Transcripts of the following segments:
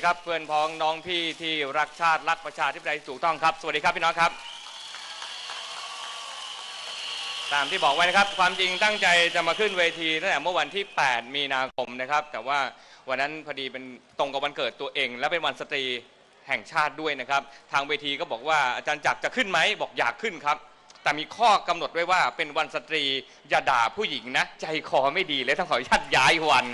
ดีครับเพื่อนพ้องน้องพี่ที่รักชาติรักประชาธิปไตยถูกต้องครับ สวัสดีครับพี่น้องครับ ตามที่บอกไว้นะครับ ความจริงตั้งใจจะมาขึ้นเวทีตั้งแต่เมื่อวันที่ 8 มีนาคมนะครับ แต่ว่าวันนั้นพอดีเป็นตรงกับวันเกิดตัวเอง และเป็นวันสตรีแห่งชาติด้วยนะครับ ทางเวทีก็บอกว่าอาจารย์จักรจะขึ้นไหมบอกอยากขึ้นครับ แต่มีข้อกำหนดไว้ว่าเป็นวันสตรีอย่าด่าผู้หญิงนะ ใจคอไม่ดีเลยต้องขออนุญาตย้ายวัน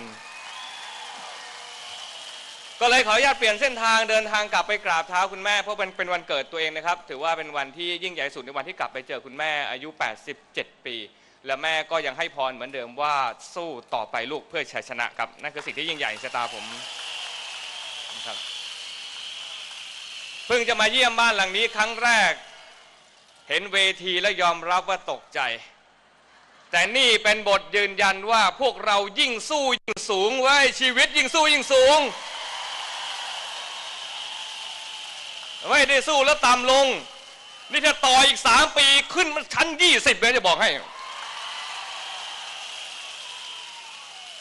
ก็เลยขออนุญาตเปลี่ยนเส้นทางเดินทางกลับไปกราบเท้าคุณแม่เพราะเป็นเป็นวันเกิดตัวเองนะครับ ถือว่าเป็นวันที่ยิ่งใหญ่สุดในวันที่กลับไปเจอคุณแม่อายุ 87 ปี และแม่ก็ยังให้พรเหมือนเดิมว่าสู้ต่อไปลูกเพื่อชัยชนะครับนั่นคือสิ่งที่ยิ่งใหญ่ในชะตาผมครับเพิ่งจะมาเยี่ยมบ้านหลังนี้ครั้งแรก เห็นเวทีและยอมรับว่าตกใจ แต่นี่เป็นบทยืนยันว่าพวกเรายิ่งสู้ยิ่งสูงไว้ชีวิตยิ่งสู้ยิ่งสูง ไม่ได้สู้แล้วต่ำลง นี่ถ้าต่ออีกสามปีขึ้นมันชั้นยี่สิบเลยจะบอกให้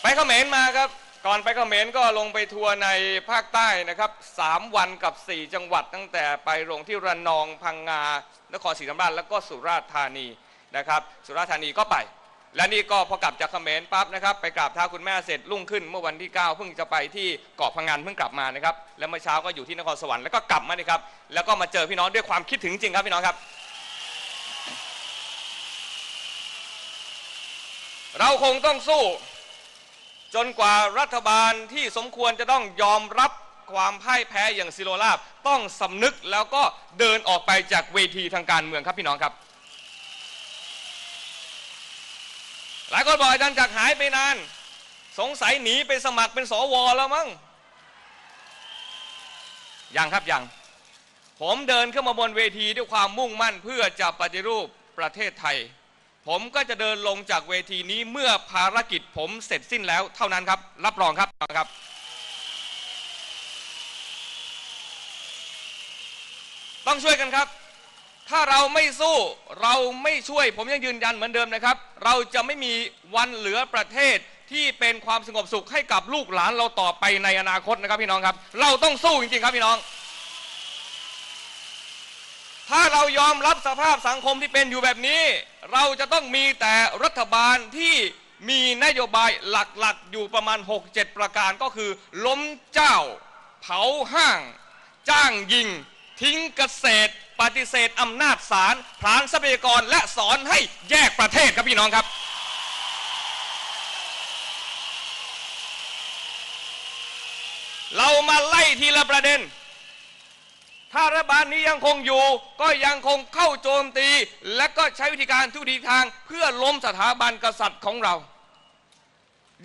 ไปเขมรมาครับ ก่อนไปเขมรก็ลงไปทัวร์ในภาคใต้นะครับสามวันกับสี่จังหวัดตั้งแต่ไปลงที่ระนองพังงา นครศรีธรรมราชแล้วก็สุราษฎร์ธานีนะครับ สุราษฎร์ธานีก็ไป และนี่ก็พอกลับจากเขมรปั๊บนะครับไปกราบเท้าคุณแม่เสร็จรุ่งขึ้นเมื่อวันที่ 9 เพิ่งจะไปที่เกาะพังงานเพิ่งกลับมานะครับแล้วเมื่อเช้าก็อยู่ที่นครสวรรค์แล้วก็กลับมานี่ครับแล้วก็มาเจอพี่น้องด้วยความคิดถึงจริงครับพี่น้องครับ เราคงต้องสู้ จนกว่ารัฐบาลที่สมควรจะต้องยอมรับความพ่ายแพ้อย่างซิโรลาบต้องสำนึกแล้วก็เดินออกไปจากเวทีทางการเมืองครับพี่น้องครับ หลายคนบอกอาจารย์จักหายไปนาน สงสัยหนีไปสมัครเป็นสวแล้วมั้งยังครับยังผมเดินขึ้นมาบนเวทีด้วยความมุ่งมั่นเพื่อจะปฏิรูปประเทศไทย ผมก็จะเดินลงจากเวทีนี้เมื่อภารกิจผมเสร็จสิ้นแล้วเท่านั้นครับ รับรองครับครับ ต้องช่วยกันครับ ถ้าเราไม่สู้เราไม่ช่วย ผมยังยืนยันเหมือนเดิมนะครับ เราจะไม่มีวันเหลือประเทศที่เป็นความสงบสุขให้กับลูกหลานเราต่อไปในอนาคตนะครับพี่น้องครับ เราต้องสู้จริงๆครับพี่น้อง ถ้าเรายอมรับสภาพสังคมที่เป็นอยู่แบบนี้ เราจะต้องมีแต่รัฐบาลที่มีนโยบายหลักๆ อยู่ประมาณ 6-7 ประการก็คือ ล้มเจ้า เผาห้าง จ้างยิง ทิ้งเกษตร ปฏิเสธอำนาจศาลพรานทรัพยากรและสอนให้แยกประเทศครับพี่น้องครับ เรามาไล่ทีละประเด็น ถ้ารัฐบาลนี้ยังคงอยู่ ก็ยังคงเข้าโจมตี และก็ใช้วิธีการทุกทีทางเพื่อล้มสถาบันกษัตริย์ของเรา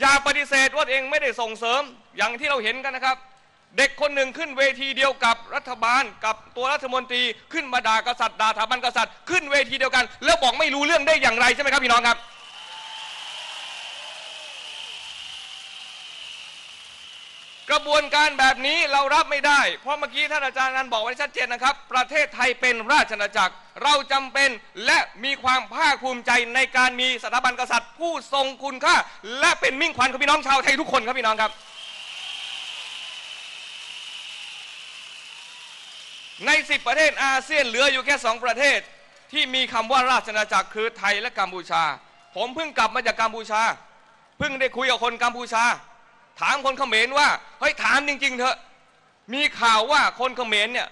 อย่าปฏิเสธว่าเองไม่ได้ส่งเสริมอย่างที่เราเห็นกันนะครับ เด็กคนหนึ่งขึ้นเวทีเดียวกับรัฐบาลกับตัวรัฐมนตรีขึ้นมาด่ากษัตริย์ด่าสถาบันกษัตริย์ขึ้นเวทีเดียวกัน แล้วบอกไม่รู้เรื่องได้อย่างไรใช่ไหมครับพี่น้องครับ กระบวนการแบบนี้เรารับไม่ได้ เพราะเมื่อกี้ท่านอาจารย์นันบอกไว้ชัดเจนนะครับ ประเทศไทยเป็นราชอาณาจักร เราจำเป็นและมีความภาคภูมิใจในการมีสถาบันกษัตริย์ ผู้ทรงคุณค่าและเป็นมิ่งขวัญของพี่น้องชาวไทยทุกคนครับพี่น้องครับ ในสิบประเทศอาเซียนเหลืออยู่แค่สองประเทศ ที่มีคำว่าราชอาณาจักรคือไทยและกัมพูชา ผมเพิ่งกลับมาจากกัมพูชา เพิ่งได้คุยกับคนกัมพูชา ถามคนเขมรว่าเฮ้ยถามจริง ๆ เถอะ มีข่าวว่าคนเขมรเนี่ย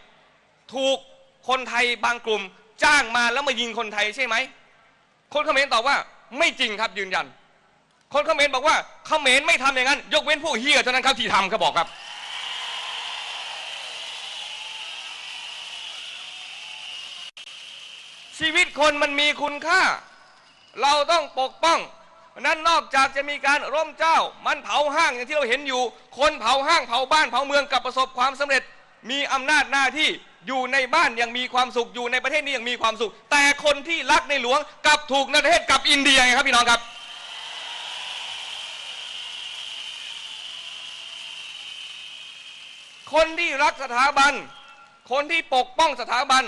ถูกคนไทยบางกลุ่มจ้างมาแล้วมายิงคนไทยใช่ไหม คนเขมรตอบว่าไม่จริงครับยืนยัน คนเขมรบอกว่าเขมรไม่ทำอย่างนั้น ยกเว้นพวกเฮียเท่านั้นครับที่ทำเขาบอกครับ ชีวิตคนมันมีคุณค่า เราต้องปกป้องนั้นนอกจากจะมีการร่มเจ้า มันเผาห้างอย่างที่เราเห็นอยู่ คนเผาห้างเผาบ้านเผาเมืองกับประสบความสำเร็จ มีอำนาจหน้าที่อยู่ในบ้านยังมีความสุขอยู่ในประเทศนี้ยังมีความสุข แต่คนที่รักในหลวงกลับถูกในประเทศกับอินเดียครับพี่น้องครับ คนที่รักสถาบัน คนที่ปกป้องสถาบัน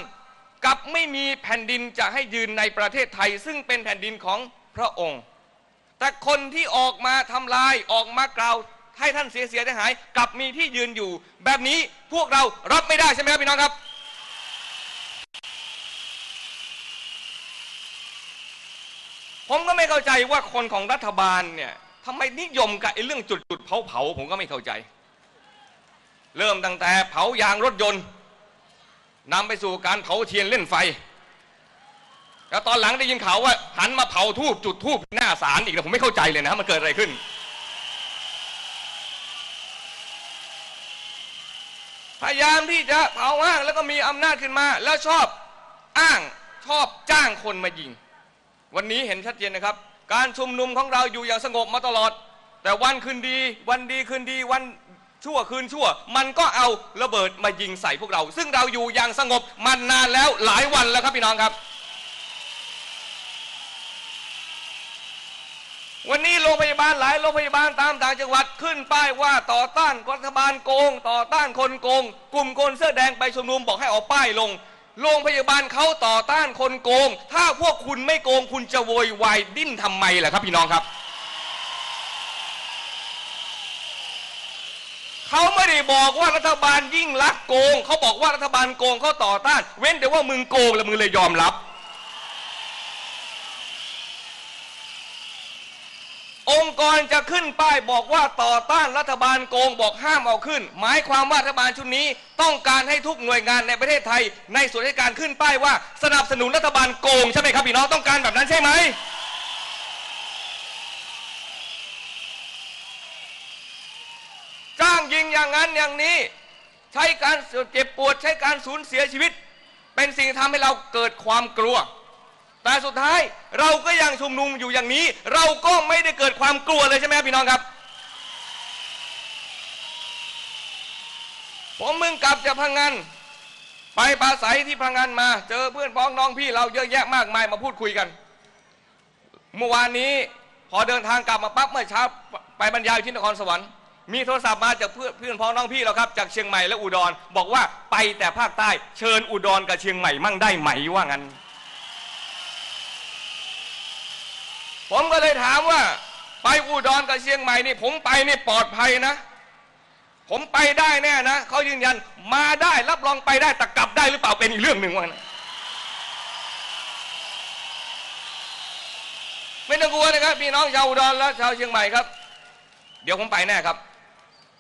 กับไม่มีแผ่นดินจะให้ยืนในประเทศไทย ซึ่งเป็นแผ่นดินของพระองค์ แต่คนที่ออกมาทำลายออกมากล่าวให้ท่านเสียเสียหาย กลับมีที่ยืนอยู่ แบบนี้พวกเรารับไม่ได้ใช่ไหมครับพี่น้องครับ ผมก็ไม่เข้าใจว่าคนของรัฐบาลเนี่ยทำไมนิยมกับไอ้เรื่องจุดจุดๆเผาเผาผมก็ไม่เข้าใจ เริ่มตั้งแต่เผายางรถยนต์ นำไปสู่การเผาเทียนเล่นไฟ แล้วตอนหลังได้ยินข่าวว่าหันมาเผาทูบจุดทูบหน้าศาลอีกนะผมไม่เข้าใจเลยนะมันเกิดอะไรขึ้น พยายามที่จะเผาห้างแล้วก็มีอำนาจขึ้นมา แล้วชอบอ้างชอบจ้างคนมายิง วันนี้เห็นชัดเจนนะครับ การชุมนุมของเราอยู่อย่างสงบมาตลอด แต่วันคืนดี วันดีคืนดีวัน ชั่วคืนชั่ว มันก็เอาระเบิดมายิงใส่พวกเรา ซึ่งเราอยู่อย่างสงบมานานแล้วหลายวันแล้วครับพี่น้องครับ วันนี้โรงพยาบาลหลายโรงพยาบาลตามต่างจังหวัดขึ้นป้ายว่าต่อต้านรัฐบาลโกง ต่อต้านคนโกง กลุ่มคนเสื้อแดงไปชุมนุมบอกให้เอาป้ายลงโรงพยาบาลเขาต่อต้านคนโกง ถ้าพวกคุณไม่โกงคุณจะโวยวายดิ้นทำไมล่ะครับพี่น้องครับ เขาไม่ได้บอกว่ารัฐบาลยิ่งลักโกง เขาบอกว่ารัฐบาลโกงเขาต่อต้าน เว้นแต่ว่ามึงโกงแล้วมึงเลยยอมรับ องค์กรจะขึ้นป้ายบอกว่าต่อต้านรัฐบาลโกงบอกห้ามเอาขึ้น หมายความว่ารัฐบาลชุดนี้ ต้องการให้ทุกหน่วยงานในประเทศไทย ในส่วนราชการขึ้นป้ายว่าสนับสนุนรัฐบาลโกงใช่ไหมครับพี่น้องต้องการแบบนั้นใช่ไหม จ้าง ยิงอย่างนั้นอย่างนี้ ใช้การเจ็บปวดใช้การสูญเสียชีวิต เป็นสิ่งที่ทำให้เราเกิดความกลัว แต่สุดท้ายเราก็ยังชุมนุมอยู่อย่างนี้ เราก็ไม่ได้เกิดความกลัวเลยใช่ไหมพี่น้องครับ ผมมึงกลับจากพังงานไปปราศัยที่พังงานมา เจอเพื่อนพ้องน้องพี่เราเยอะแยะมากมายมาพูดคุยกัน เมื่อวานนี้พอเดินทางกลับมาปั๊บเมื่อเช้าไปบรรยายที่นครสวรรค์ มีโทรศัพท์มาจากเพื่อนเพื่อนพ้องน้องพี่เราครับจากเชียงใหม่และอุดร บอกว่าไปแต่ภาคใต้เชิญอุดรกับเชียงใหม่มั่งได้ไหมว่างั้น ผมก็เลยถามว่า ไปอุดรกับเชียงใหม่นี่ ผมไปนี่ปลอดภัยนะ ผมไปได้แน่นะเขายืนยันมาได้รับรองไปได้แต่กลับได้หรือเปล่าเป็นอีกเรื่องหนึ่งว่างั้นไม่ต้องกลัวนะครับพี่น้องชาวอุดรและชาวเชียงใหม่ครับ เดี๋ยวผมไปแน่ครับ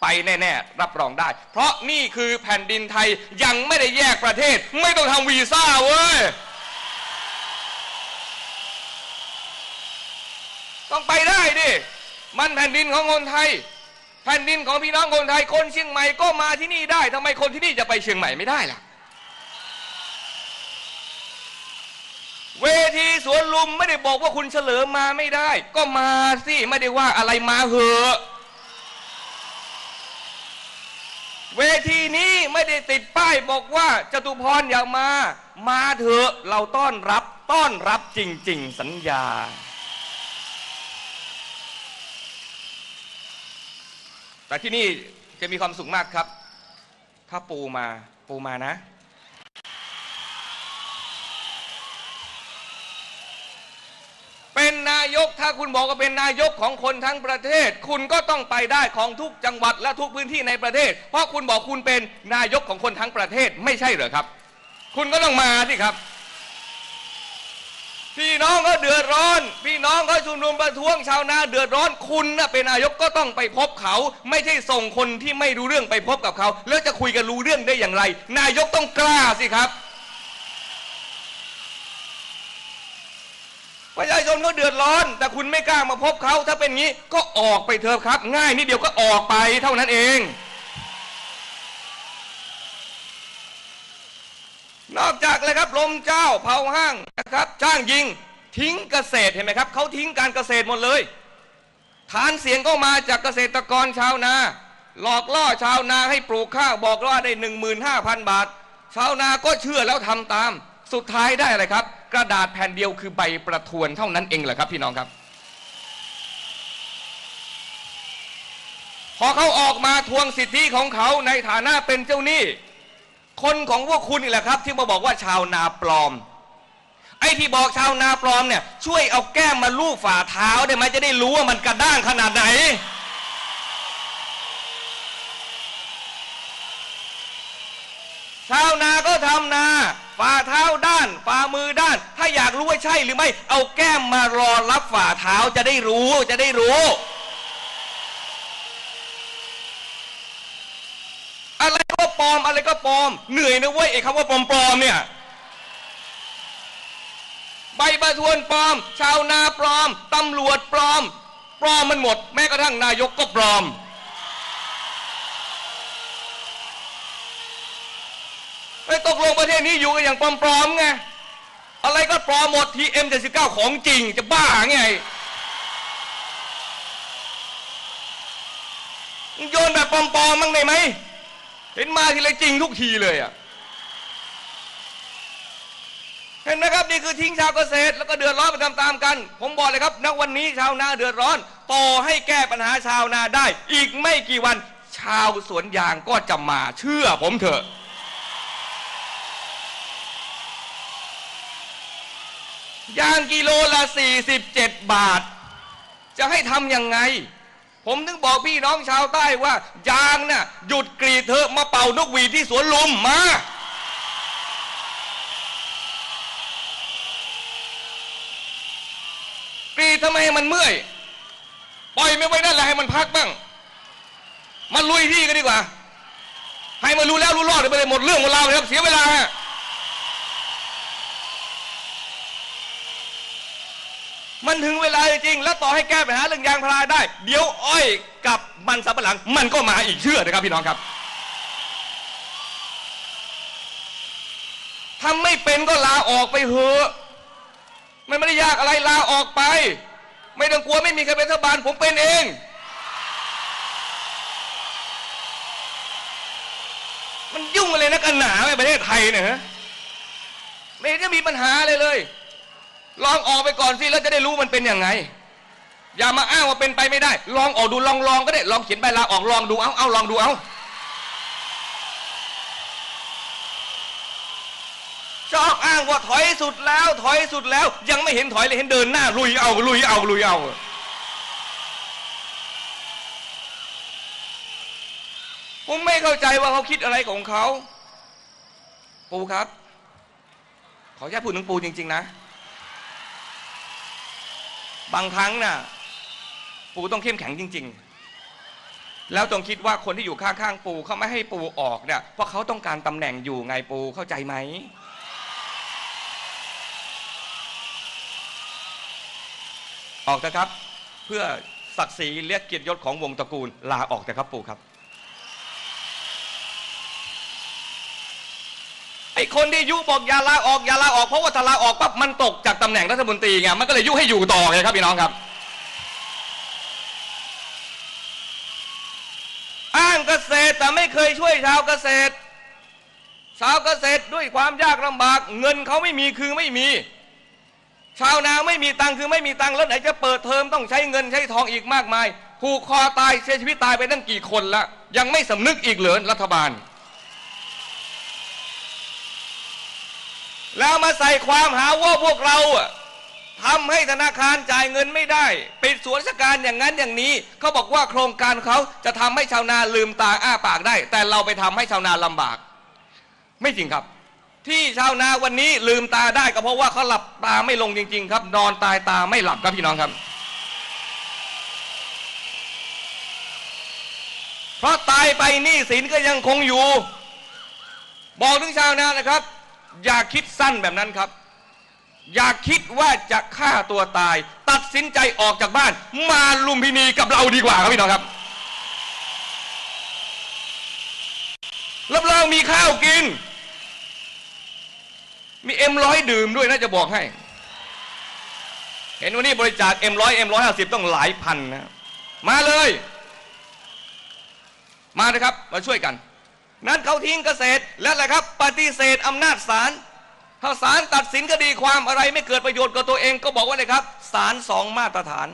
ไปแน่ๆ รับรองได้ เพราะนี่คือแผ่นดินไทยยังไม่ได้แยกประเทศ ไม่ต้องทำวีซ่าเว้ย ต้องไปได้ดิ มันแผ่นดินของคนไทย แผ่นดินของพี่น้องคนไทย คนเชียงใหม่ก็มาที่นี่ได้ทำไมคนที่นี่จะไปเชียงใหม่ไม่ได้ล่ะเวทีสวนลุมไม่ได้บอกว่าคุณเฉลิมมาไม่ได้ ก็มาสิ ไม่ได้ว่าอะไรมาเหอะ เวทีนี้ไม่ได้ติดป้ายบอกว่าจตุพรอย่ามา มาเถอะเราต้อนรับต้อนรับจริง ๆ สัญญา แต่ที่นี่จะมีความสุขมากครับ ถ้าปูมาปูมานะ เป็นนายก ถ้าคุณบอกว่าเป็นนายกของคนทั้งประเทศ คุณก็ต้องไปได้ของทุกจังหวัดและทุกพื้นที่ในประเทศ เพราะคุณบอกคุณเป็นนายกของคนทั้งประเทศไม่ใช่เหรอครับ คุณก็ต้องมาสิครับ พี่น้องก็เดือดร้อน พี่น้องก็ชุมนุมประท้วงชาวนาเดือดร้อนคุณนะเป็นนายกก็ต้องไปพบเขา ไม่ใช่ส่งคนที่ไม่รู้เรื่องไปพบกับเขา แล้วจะคุยกันรู้เรื่องได้อย่างไร นายกต้องกล้าสิครับ ประชาชนเขาเดือดร้อน แต่คุณไม่กล้ามาพบเขาถ้าเป็นงี้ก็ออกไปเถอะครับ ง่ายนิดเดียวก็ออกไปเท่านั้นเอง นอกจากเลยครับลมเจ้าเผาห้างนะครับ จ้างยิงทิ้งเกษตรเห็นไหมครับเขาทิ้งการเกษตรหมดเลยฐานเสียงก็มาจากเกษตรกรชาวนา หลอกล่อชาวนาให้ปลูกข้าวบอกว่าได้ 15,000 บาท ชาวนาก็เชื่อแล้วทำตาม สุดท้ายได้อะไรครับ กระดาษแผ่นเดียวคือใบประทวนเท่านั้นเองเหรอครับพี่น้องครับ พอเขาออกมาทวงสิทธิของเขาในฐานะเป็นเจ้าหนี้ คนของพวกคุณนี่แหละครับ ที่มาบอกว่าชาวนาปลอม ไอ้ที่บอกชาวนาปลอมเนี่ย ช่วยเอาแก้มมาลูบฝ่าเท้าได้ไหมจะได้รู้ว่ามันกระด้างขนาดไหนชาวนา ฝ่าเท้าด้าน ฝ่ามือด้าน ถ้าอยากรู้ว่าใช่หรือไม่ เอาแก้มมารอรับฝ่าเท้าจะได้รู้ จะได้รู้ อะไรก็ปลอม อะไรก็ปลอม เหนื่อยนะเว้ยไอ้คำว่าปลอมปลอมเนี่ย ใบประทวนปลอม ชาวนาปลอม ตำรวจปลอม ปลอมมันหมด แม้กระทั่งนายกก็ปลอม ไอ้ตกลงประเทศนี้อยู่กันอย่างปลอมๆไงอะไรก็ปลอมหมดทีเอ็มเจ็ดสิบเก้าของจริงจะบ้าไงมึงโยนแบบปลอมๆมั้งได้ไหมเห็นมาทีไรจริงทุกทีเลยอะเห็นไหมครับนี่คือทิ้งชาวเกษตรแล้วก็เดือดร้อนไปตามๆกัน ผมบอกเลยครับณวันนี้ชาวนาเดือดร้อนต่อให้แก้ปัญหาชาวนาได้ อีกไม่กี่วัน ชาวสวนยางก็จะมาเชื่อผมเถอะ ยางกิโลละ 47 บาท จะให้ทำยังไง ผมถึงบอกพี่น้องชาวใต้ว่า ยางน่ะหยุดกรีดเถอะมาเป่านกหวีดที่สวนลุมมา กรีดทำไมให้มันเมื่อย ปล่อยไม่ไว้นั่นแหละให้มันพักบ้าง มันลุยที่กันดีกว่า ให้มันรู้แล้วรู้รอดไปเลยหมดเรื่องหมดราวเลยครับเสียเวลาฮะ มันถึงเวลาจริงๆแล้วต่อให้แก้ปัญหาเรื่องยางพาราได้ เดี๋ยวอ้อยกับมันสำปะหลัง มันก็มาอีกเชื่อนะครับพี่น้องครับทำไม่เป็นก็ลาออกไปเถอะมันไม่ได้ยากอะไรลาออกไป ไม่ต้องกลัวไม่มีใครเป็นรัฐบาลผมเป็นเองมันยุ่งอะไรนักกันหนาในประเทศไทยเนี่ยฮะไม่เห็นจะมีปัญหาเลยเลย ลองออกไปก่อนสิแล้วจะได้รู้มันเป็นยังไง อย่ามาอ้างว่าเป็นไปไม่ได้ ลองออกดูลองลองก็ได้ลองเขียนใบลาออกลองดูเอาเอาลองดูเอาชอบอ้างว่าถอยสุดแล้ว ถอยสุดแล้ว ยังไม่เห็นถอยเลยเห็นเดินหน้าลุยเอาลุยเอาลุยเอาผมไม่เข้าใจว่าเขาคิดอะไรของเขา ปูครับ ขอแค่พูดถึงปูจริง ๆ นะ บางครั้งน่ะปูต้องเข้มแข็งจริง ๆ แล้วต้องคิดว่าคนที่อยู่ข้างๆปูเขาไม่ให้ปูออกเนี่ยเพราะเขาต้องการตำแหน่งอยู่ไงปูเข้าใจไหมออกเถอะครับเพื่อศักดิ์ศรีเรียกเกียรติยศของวงตระกูลลาออกเถอะครับปูครับ อ้คนที่ยุบอกอย่าลาออกอย่าลาออกเพราะว่าถ้าลาออกปั๊บมันตกจากตำแหน่งรัฐมนตรีไงมันก็เลยยุให้อยู่ต่อไงครับพี่น้องครับอ้างเกษตรแต่ไม่เคยช่วยชาวเกษตร ชาวเกษตรด้วยความยากลำบาก เงินเขาไม่มีคือไม่มี ชาวนาไม่มีตังคือไม่มีตังแล้วไหนจะเปิดเทอมต้องใช้เงินใช้ทองอีกมากมายผูกคอตายเสียชีวิตตายไปตั้งกี่คนละยังไม่สำนึกอีกเหรอรัฐบาล แล้วมาใส่ความหาว่าพวกเราทำให้ธนาคารจ่ายเงินไม่ได้ปิดสวนราชการอย่างนั้นอย่างนี้เขาบอกว่าโครงการเขาจะทำให้ชาวนาลืมตาอ้าปากได้ แต่เราไปทำให้ชาวนาลำบาก ไม่จริงครับ ที่ชาวนาวันนี้ลืมตาได้ก็เพราะว่าเขาหลับตาไม่ลงจริง ๆ ครับ นอนตายตาไม่หลับครับพี่น้องครับ เพราะตายไปหนี้สินก็ยังคงอยู่ บอกถึงชาวนานะครับ อย่าคิดสั้นแบบนั้นครับ อย่าคิดว่าจะฆ่าตัวตาย ตัดสินใจออกจากบ้าน มาลุมพินีกับเราดีกว่าครับพี่น้องครับรับรองมีข้าวกิน มีเอ็มร้อยดื่มด้วยนะจะบอกให้ เห็นวันนี้บริจาคเอ็มร้อยเอ็มร้อยห้าสิบต้องหลายพันนะ มาเลย มานะครับ มาช่วยกัน นั้นเขาทิ้งเกษตรและอะไรครับ ปฏิเสธอำนาจศาลถ้าศาลตัดสินคดีความอะไรไม่เกิดประโยชน์กับตัวเองก็บอกว่าเลยครับศาลสองมาตรฐาน